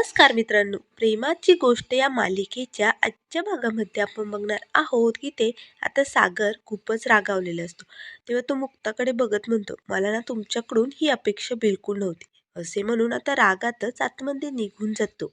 नमस्कार मित्रांनो प्रेमाची गोष्ट या मालिकेच्या आजच्या भागामध्ये आपण बघणार आहोत की ते आता सागर खूपच रागावलेला असतो. तेव्हा तो मुक्ताकडे बघत म्हणतो मला ना तुमच्याकडून ही अपेक्षा बिलकुल नव्हती. असे म्हणून आता रागातच आतमध्ये निघून जातो.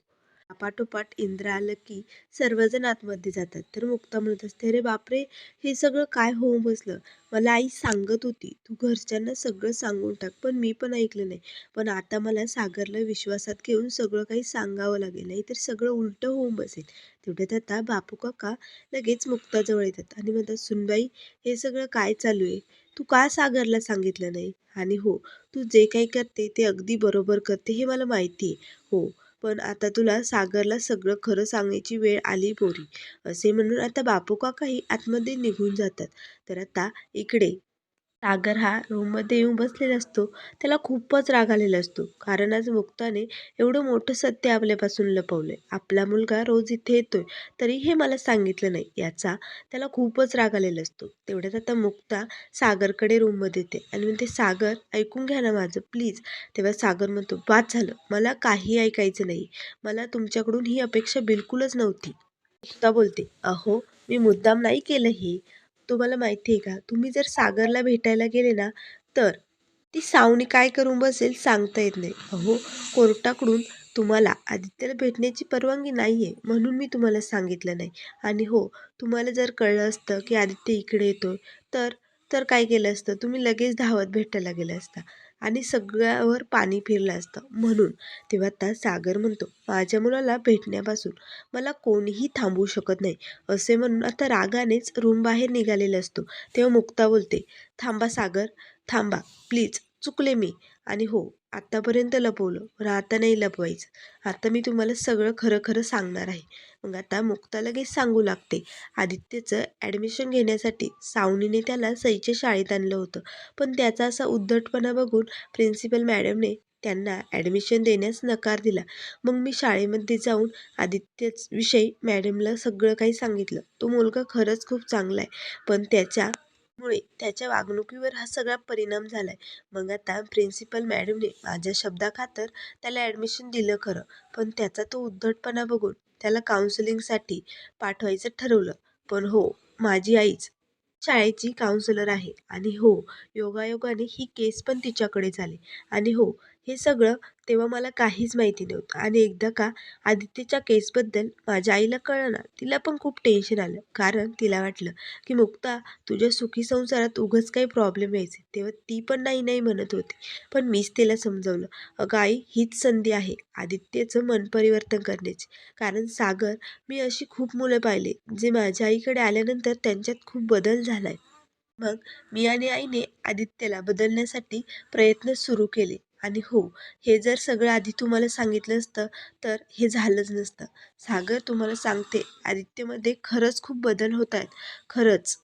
पाठोपाठ इंद्र आलं की सर्वजण आतमध्ये जातात. तर मुक्ता म्हणत असते अरे बापरे हे सगळं काय होऊन बसलं? मला आई सांगत होती तू घरच्यांना सगळं सांगून टाक पण मी पण ऐकलं नाही. पण आता मला सागरला विश्वासात घेऊन सगळं काही सांगावं लागेल नाही तर सगळं उलटं होऊन बसेल. तेवढ्यात आता बापू काका लगेच मुक्ताजवळ येतात आणि म्हणतात सुनबाई हे सगळं काय चालू आहे? तू का सागरला सांगितलं नाही? आणि हो तू जे काही करते ते अगदी बरोबर करते हे मला माहिती आहे. हो पण आता तुला सागरला सगळं खरं सांगण्याची वेळ आली पोरी. असे म्हणून आता बापू काकाही आतमध्ये निघून जातात. तर आता इकडे सागर हा रूममध्ये येऊन बसलेला असतो. त्याला खूपच राग आलेला असतो. कारण आज मुक्ताने एवढं मोठं सत्य आपल्यापासून लपवलंय. आपला मुलगा रोज इथे येतोय. तरी हे मला सांगितलं नाही. याचा त्याला खूपच राग आलेला असतो. तेवढ्यात आता मुक्ता सागरकडे रूममध्ये येते. आणि म्हणते सागर ऐकून घ्या ना माझं प्लीज. तेव्हा सागर म्हणतो बाद झालं. मला काही ऐकायचं नाही. मला तुमच्याकडून ही अपेक्षा बिलकुलच नव्हती. मुक्ता बोलते अहो मी मुद्दाम नाही केलं हे. तुम्हाला माहिती आहे का? तुम्ही जर सागरला भेटायला गेले ना तर ती सावनी काय करून बसेल सांगता येत नाही. अहो कोर्टाकडून तुम्हाला आदित्यला भेटण्याची परवानगी नाही आहे म्हणून मी तुम्हाला सांगितलं नाही. आणि हो तुम्हाला जर कळलं असतं की आदित्य इकडे येतो तर तर काय केलं असतं? तुम्ही लगेच धावत भेटायला गेलं असता. आणि सगळ्यावर पाणी फिरलं असतं. म्हणून तेव्हा आता सागर म्हणतो माझ्या मुलाला भेटण्यापासून मला कोणीही थांबवू शकत नाही. असे म्हणून आता रागानेच रूम बाहेर निघालेला असतो. तेव्हा मुक्ता बोलते थांबा सागर थांबा प्लीज चुकले मी. आणि हो आत्तापर्यंत लपवलं. पण आता नाही लपवायचं. आता मी तुम्हाला सगळं खरं खरं सांगणार आहे. मग आता मुक्ता लगेच सांगू लागते. आदित्यचं ॲडमिशन घेण्यासाठी सावनीने त्याला सईच्या शाळेत आणलं होतं. पण त्याचा असा उद्धटपणा बघून प्रिन्सिपल मॅडमने त्यांना ॲडमिशन देण्यास नकार दिला. मग मी शाळेमध्ये जाऊन आदित्यच विषयी मॅडमला सगळं काही सांगितलं. तो मुलगा खरंच खूप चांगला आहे. पण त्याच्या मुळे त्याच्या वागणुकीवर हा सगळा परिणाम झाला आहे मग आता प्रिन्सिपल मॅडमने माझ्या शब्दाखातर त्याला ॲडमिशन दिलं खरं. पण त्याचा तो उद्धटपणा बघून त्याला काउन्सिलिंगसाठी पाठवायचं ठरवलं. पण हो माझी आईच शाळेची काउन्सिलर आहे. आणि हो योगायोगाने ही केस पण तिच्याकडे झाली. आणि हो हे सगळं तेव्हा मला काहीच माहिती नव्हतं. आणि एकदा का आदित्यच्या केसबद्दल माझ्या आईला कळलं ना तिला पण खूप टेन्शन आलं. कारण तिला वाटलं की मुक्ता तुझ्या सुखी संसारात उगाच काही प्रॉब्लेम यायचे. तेव्हा ती पण नाही नाही म्हणत होती. पण मीच तिला समजावलं अगं आई हीच संधी आहे आदित्यचं मन परिवर्तन करण्याची. कारण सागर मी अशी खूप मुलं पाहिले जे माझ्या आईकडे आल्यानंतर त्यांच्यात खूप बदल झाला आहे मग मी आणि आईने आदित्यला बदलण्यासाठी प्रयत्न सुरू केले. आणि हो हे जर सगळं आधी तुम्हाला सांगितलं असतं तर हे झालंच नसतं. सागर तुम्हाला सांगते आदित्यमध्ये खरंच खूप बदल होत आहेत. खरंच.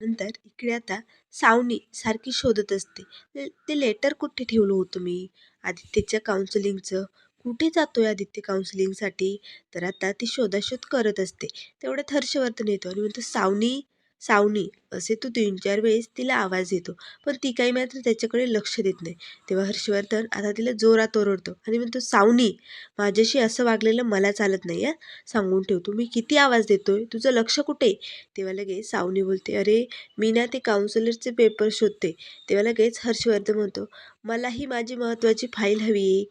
नंतर इकडे आता सावनी सारखी शोधत असते. ते- लेटर कुठे ठेवलं होतं मी? आदित्यच्या काउन्सिलिंगचं कुठे जातोय आदित्य काउन्सिलिंगसाठी तर आता ती शोधाशोध करत असते. तेवढ्यात हर्षवर्धन येतो आणि म्हणतो सावनी सावनी असे तो तीन चार वेळेस तिला आवाज येतो पण ती काही मात्र त्याच्याकडे लक्ष देत नाही. तेव्हा हर्षवर्धन आता तिला जोरात ओरडतो आणि म्हणतो सावनी माझ्याशी असं वागलेलं मला चालत नाही आहे सांगून ठेवतो मी किती आवाज देतोय? तुझं लक्ष कुठे? तेव्हा लगेच सावनी बोलते अरे मी ना ते काउन्सिलरचे पेपर शोधते. तेव्हा लगेच हर्षवर्धन म्हणतो मलाही माझी महत्त्वाची फाईल हवी आहे.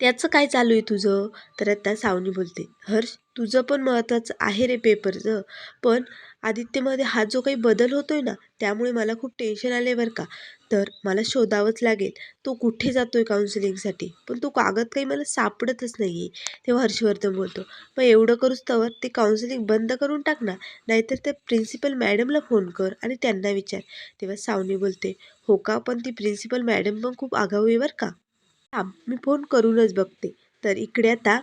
त्याचं काय चालू आहे तुझं? तर आता सावनी बोलते हर्ष तुझं पण महत्त्वाचं आहे रे पेपरचं पण आदित्यमध्ये हा जो काही बदल होतो आहे ना त्यामुळे मला खूप टेन्शन आले बरं का. तर मला शोधावंच लागेल तो कुठे जातो आहे काउन्सिलिंगसाठी पण तो कागद काही मला सापडतच नाही आहे तेव्हा हर्षवर्धन बोलतो. मग एवढं करूच तवर ते काउन्सिलिंग बंद करून टाक ना नाहीतर त्या प्रिन्सिपल मॅडमला फोन कर आणि त्यांना विचार. तेव्हा सावनी बोलते हो का पण ती प्रिन्सिपल मॅडम पण खूप आगाऊ आहे बरं का? थांब मी फोन करूनच बघते. तर इकडे आता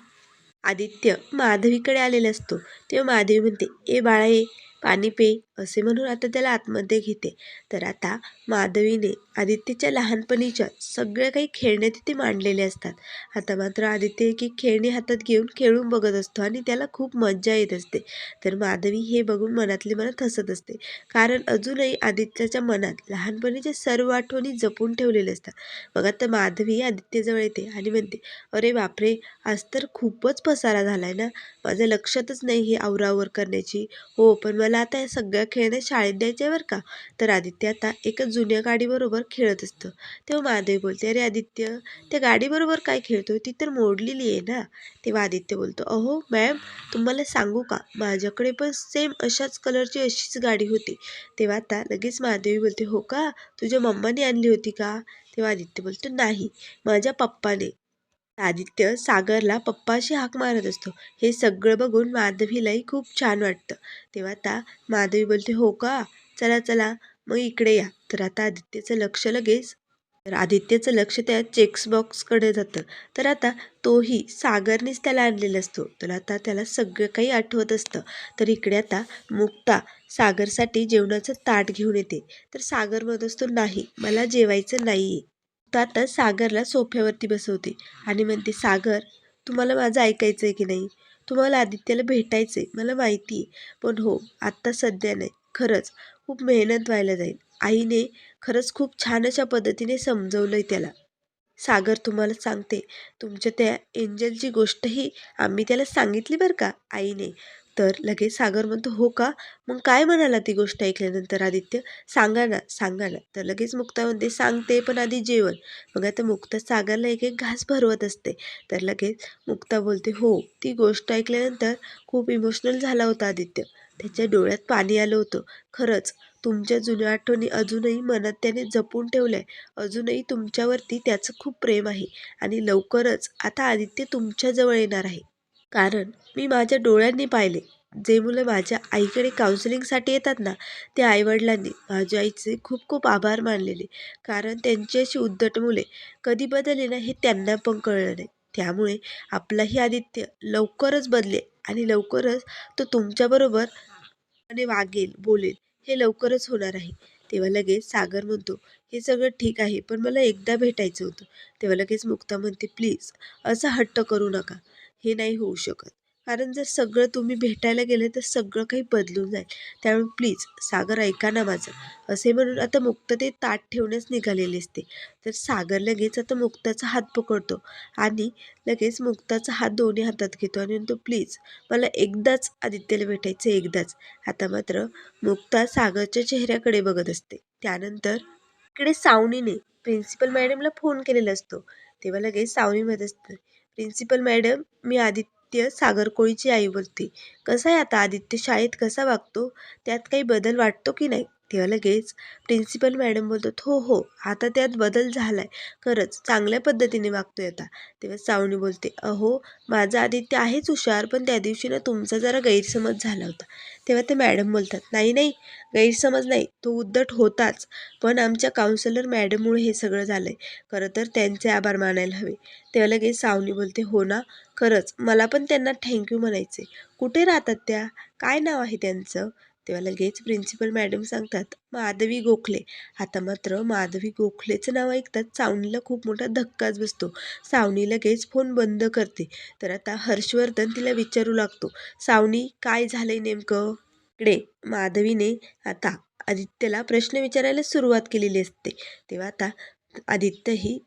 आदित्य माधवीकडे आलेला असतो. तेव्हा माधवी म्हणते ए बाळा ये पाणी पे असे म्हणून आता त्याला आतमध्ये घेते. तर आता माधवीने आदित्यच्या लहानपणीच्या सगळ्या काही खेळणे तिथे मांडलेले असतात. आता मात्र आदित्य एक एक खेळणी हातात घेऊन खेळून बघत असतो आणि त्याला खूप मज्जा येत असते. तर माधवी हे बघून मनातली मनात हसत असते. कारण अजूनही आदित्यच्या मनात लहानपणीच्या सर्व आठवणी जपून ठेवलेल्या असतात. मग आता माधवी आदित्यजवळ येते आणि म्हणते अरे बापरे! आज तर खूपच पसारा झाला आहे ना? माझ्या लक्षातच नाही हे आवरावर करण्याची. हो पण मला मला आता सगळ्या खेळण्या शाळेत द्यायचे बरं का? तर आदित्य आता एका जुन्या गाडीबरोबर खेळत असतं. तेव्हा महादेव बोलते अरे आदित्य त्या गाडीबरोबर काय खेळतो ती तर मोडलेली आहे ना? तेव्हा आदित्य बोलतो अहो मॅम तुम्हाला सांगू का? माझ्याकडे पण सेम अशाच कलरची अशीच गाडी होती. तेव्हा आता लगेच महादेवी बोलते हो का? तुझ्या मम्माने आणली होती का? तेव्हा आदित्य बोलतो नाही माझ्या पप्पाने. आदित्य सागरला पप्पाशी हाक मारत असतो. हे सगळं बघून माधवीलाही खूप छान वाटतं. तेव्हा आता माधवी बोलते हो का? चला चला मग इकडे या. तर आता आदित्यचं लक्ष लगेच तर आदित्यचं लक्ष त्या चेक्स बॉक्सकडे जातं. तर आता तोही सागरनेच त्याला आणलेला असतो. तर आता त्याला सगळं काही आठवत असतं. तर इकडे आता मुक्ता सागरसाठी जेवणाचं ताट घेऊन येते. तर सागर म्हणत असतो नाही मला जेवायचं नाही आहे तर आता सागरला सोफ्यावरती बसवते आणि म्हणते सागर तुम्हाला माझं ऐकायचं आहे की नाही? तुम्हाला आदित्यला भेटायचं आहे मला माहिती आहे. पण हो आत्ता सध्या नाही. खरंच खूप मेहनत व्हायला जाईल. आईने खरंच खूप छान अशा पद्धतीने समजवलं आहे त्याला. सागर तुम्हाला सांगते तुमच्या त्या एंजलची गोष्टही आम्ही त्याला सांगितली बरं का आईने? तर लगेच सागर म्हणतो हो का? मग काय म्हणाला ती गोष्ट ऐकल्यानंतर आदित्य? सांगा ना सांगा ना. तर लगेच मुक्ता म्हणते सांगते पण आधी जेवण. मग आता मुक्ता सागरला एक एक घास भरवत असते. तर लगेच मुक्ता बोलते हो ती गोष्ट ऐकल्यानंतर खूप इमोशनल झाला होता आदित्य. त्याच्या डोळ्यात पाणी आलं होतं. खरंच तुमच्या जुन्या आठवणी अजूनही मनात त्याने जपून ठेवल्या आहे अजूनही तुमच्यावरती त्याचं खूप प्रेम आहे. आणि लवकरच आता आदित्य तुमच्याजवळ येणार आहे. कारण मी माझ्या डोळ्यांनी पाहिले. जे मुलं माझ्या आईकडे काउन्सिलिंगसाठी येतात ना त्या आईवडिलांनी माझ्या आईचे खूप खूप आभार मानलेले. कारण त्यांची अशी उद्धट मुले कधी बदलले ना हे त्यांना पण कळलं नाही. त्यामुळे आपलाही आदित्य लवकरच बदले आणि लवकरच तो तुमच्याबरोबर आणि वागेल बोलेल हे लवकरच होणार आहे. तेव्हा लगेच सागर म्हणतो हे सगळं ठीक आहे पण मला एकदा भेटायचं होतं. तेव्हा लगेच मुक्ता म्हणते प्लीज असा हट्ट करू नका. हे नाही होऊ शकत. कारण जर सगळं तुम्ही भेटायला गेले तर सगळं काही बदलून जाईल. त्यामुळे प्लीज सागर ऐका ना माझं. असे म्हणून आता मुक्त ते ताट ठेवण्यास निघालेले असते. तर सागर लगेच आता मुक्ताचा हात पकडतो आणि लगेच मुक्ताचा हात दोन्ही हातात घेतो आणि म्हणतो प्लीज मला एकदाच आदित्यला भेटायचं एकदाच. आता मात्र मुक्ता सागरच्या चेहऱ्याकडे बघत असते. त्यानंतर इकडे सावनीने प्रिन्सिपल मॅडमला फोन केलेला असतो. तेव्हा लगेच सावनी म्हणत असते प्रिन्सिपल मॅडम मी आदित्य सागर कोळीची आई बोलते. कसा आहे आता आदित्य? शाळेत कसा वागतो? त्यात काही बदल वाटतो की नाही? तेव्हा लगेच प्रिन्सिपल मॅडम बोलतात हो हो आता त्यात बदल झाला आहे खरंच चांगल्या पद्धतीने वागतोय आता. तेव्हा सावनी बोलते अहो माझा आदित्य आहेच हुशार पण त्या दिवशी ना तुमचा जरा गैरसमज झाला होता. तेव्हा ते मॅडम बोलतात नाही नाही गैरसमज नाही तो उद्धट होताच पण आमच्या काउन्सिलर मॅडममुळे हे सगळं झालं आहे खरं तर त्यांचे आभार मानायला हवे. तेव्हा लगेच सावनी बोलते हो ना खरंच मला पण त्यांना थँक्यू म्हणायचे कुठे राहतात त्या? काय नाव आहे त्यांचं? तेव्हा लगेच प्रिन्सिपल मॅडम सांगतात माधवी गोखले. आता मात्र माधवी गोखलेचं नाव ऐकतात सावनीला खूप मोठा धक्काच बसतो. सावनी लगेच फोन बंद करते. तर आता हर्षवर्धन तिला विचारू लागतो सावनी काय झालंय नेमकं? इकडे माधवीने आता आदित्यला प्रश्न विचारायला सुरुवात केलेली असते. तेव्हा आता आदित्यही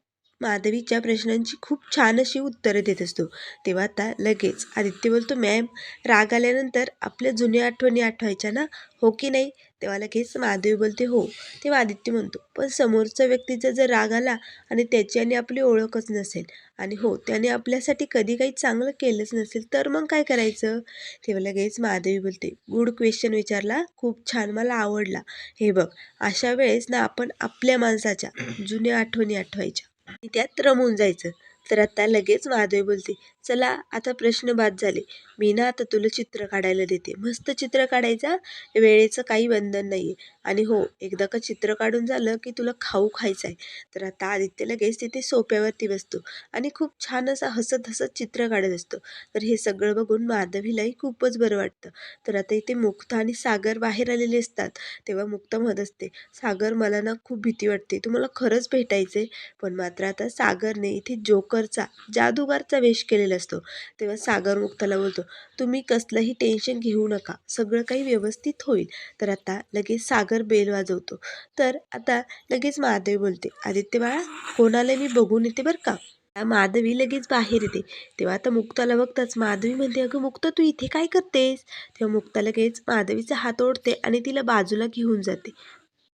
माधवीच्या प्रश्नांची खूप छान अशी उत्तरं देत असतो. तेव्हा आता लगेच आदित्य बोलतो मॅम राग आल्यानंतर आपल्या जुन्या आठवणी आठवायच्या ना? हो की नाही? तेव्हा लगेच माधवी बोलते हो. तेव्हा आदित्य म्हणतो पण समोरच्या व्यक्तीचा जर राग आला आणि त्याची आणि आपली ओळखच नसेल आणि हो त्याने आपल्यासाठी कधी काही चांगलं केलंच नसेल तर मग काय करायचं? तेव्हा लगेच माधवी बोलते गुड क्वेश्चन विचारला खूप छान मला आवडला. हे बघ अशा वेळेस ना आपण आपल्या माणसाच्या जुन्या आठवणी आठवायच्या. आणि त्यात रमून जायचं. तर आता लगेच महादेव बोलते. चला आता प्रश्न बाद झाले. मी ना आता तुला चित्र काढायला देते. मस्त चित्र काढायचा वेळेचं काही बंधन नाही आहे आणि हो एकदा का चित्र काढून झालं की तुला खाऊ खायचं आहे. तर आता आदित्य लगेच तिथे सोप्यावरती बसतो आणि खूप छान असं हसत हसत चित्र काढत असतो. तर हे सगळं बघून माधवीलाही खूपच बरं वाटतं. तर आता इथे मुक्ता आणि सागर बाहेर आलेले असतात. तेव्हा मुक्ता म्हणत असते सागर मला ना खूप भीती वाटते. तुम्हाला खरंच भेटायचं आहे पण मात्र आता सागरने इथे जोकरचा जादूगारचा वेश केलेला असतो. तेव्हा सागर मुक्ताला बोलतो तुम्ही कसलंही टेन्शन घेऊ नका. सगळं काही व्यवस्थित होईल. तर आता लगेच सागर बेल वाजवतो. तर आता लगेच महादेव बोलते आदित्य बाळा कोणाला मी बघून येते बरं का? माधवी लगेच बाहेर येते. तेव्हा आता मुक्ताला बघताच माधवी म्हणते अगं मुक्ता तू इथे काय करतेस? तेव्हा मुक्ता लगेच माधवीचा हात ओढते आणि तिला बाजूला घेऊन जाते.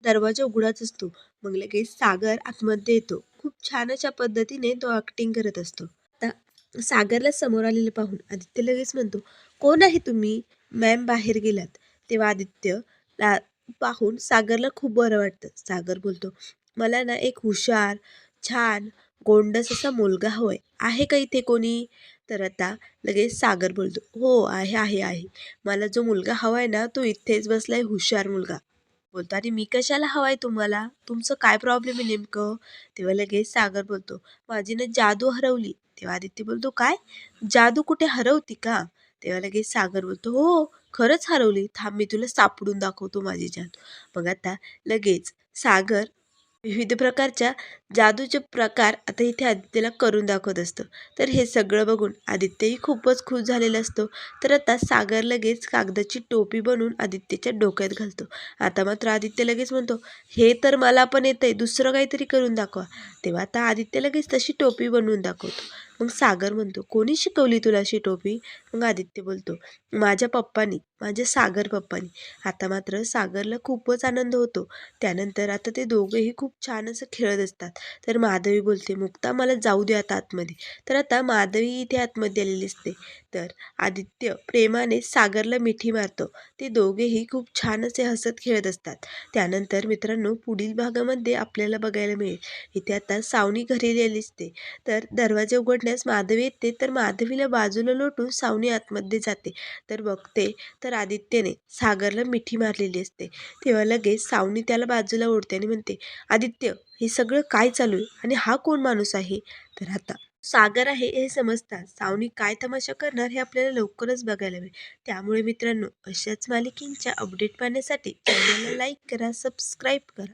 दरवाजा उघडाच असतो. मग लगेच सागर आतमध्ये येतो. खूप छान अशा पद्धतीने तो ॲक्टिंग करत असतो. सागरला समोर आलेलं पाहून आदित्य लगेच म्हणतो कोण आहे तुम्ही? मॅम बाहेर गेलात. तेव्हा आदित्य ला पाहून सागरला खूप बरं वाटतं. सागर बोलतो मला ना एक हुशार छान गोंडस असा मुलगा हवाय. आहे का इथे कोणी? तर आता लगेच सागर बोलतो हो आहे आहे आहे. मला जो मुलगा हवा आहे ना तो इथेच बसलाय हुशार मुलगा. बोलतो आणि मी कशाला हवाय तुम्हाला? तुमचं काय प्रॉब्लेम आहे नेमकं? तेव्हा लगेच सागर बोलतो माझी ना जादू हरवली. तेव्हा आदित्य बोलतो काय? जादू कुठे हरवती का? तेव्हा लगेच सागर बोलतो हो खरंच हरवली. थांब मी तुला सापडून दाखवतो माझी जादू. मग आता लगेच सागर विविध प्रकारच्या जादूचे प्रकार आता इथे आदित्यला करून दाखवत असतो. तर हे सगळं बघून आदित्यही खूपच खुश झालेला असतो. तर आता सागर लगेच कागदाची टोपी बनवून आदित्यच्या डोक्यात घालतो. आता मात्र आदित्य लगेच म्हणतो हे तर मला पण येतंय दुसरं काहीतरी करून दाखवा. तेव्हा आता आदित्य लगेच तशी टोपी बनवून दाखवतो. मग सागर म्हणतो कोणी शिकवली तुला अशी टोपी? मग आदित्य बोलतो माझ्या पप्पानी. माझ्या सागर पप्पानी. आता मात्र सागरला खूपच आनंद होतो. त्यानंतर आता ते दोघेही खूप छान असं खेळत असतात. तर माधवी बोलते मुक्ता मला जाऊ दे आता आतमध्ये. तर आता माधवी इथे आतमध्ये आलेली असते. तर आदित्य प्रेमाने सागरला मिठी मारतो. ते दोघेही खूप छान असे हसत खेळत असतात. त्यानंतर मित्रांनो पुढील भागामध्ये आपल्याला बघायला मिळेल. इथे आता सावनी घरी आलेली असते. तर दरवाजा उघडण्यास माधवी येते. तर माधवीला बाजूला लोटून सावनी आतमध्ये जाते. तर बघते तर तर आदित्यने सागरला मिठी मारलेली असते. तेव्हा लगेच सावनी त्याला बाजूला ओढते आणि म्हणते आदित्य हे सगळं काय चालू आहे आणि हा कोण माणूस आहे? तर आता सागर आहे हे समजतात सावनी काय तमाशा करणार हे आपल्याला लवकरच बघायला मिळेल. त्यामुळे मित्रांनो अशाच मालिकेंच्या अपडेट पाहण्यासाठी चॅनलला लाईक करा सबस्क्राईब करा.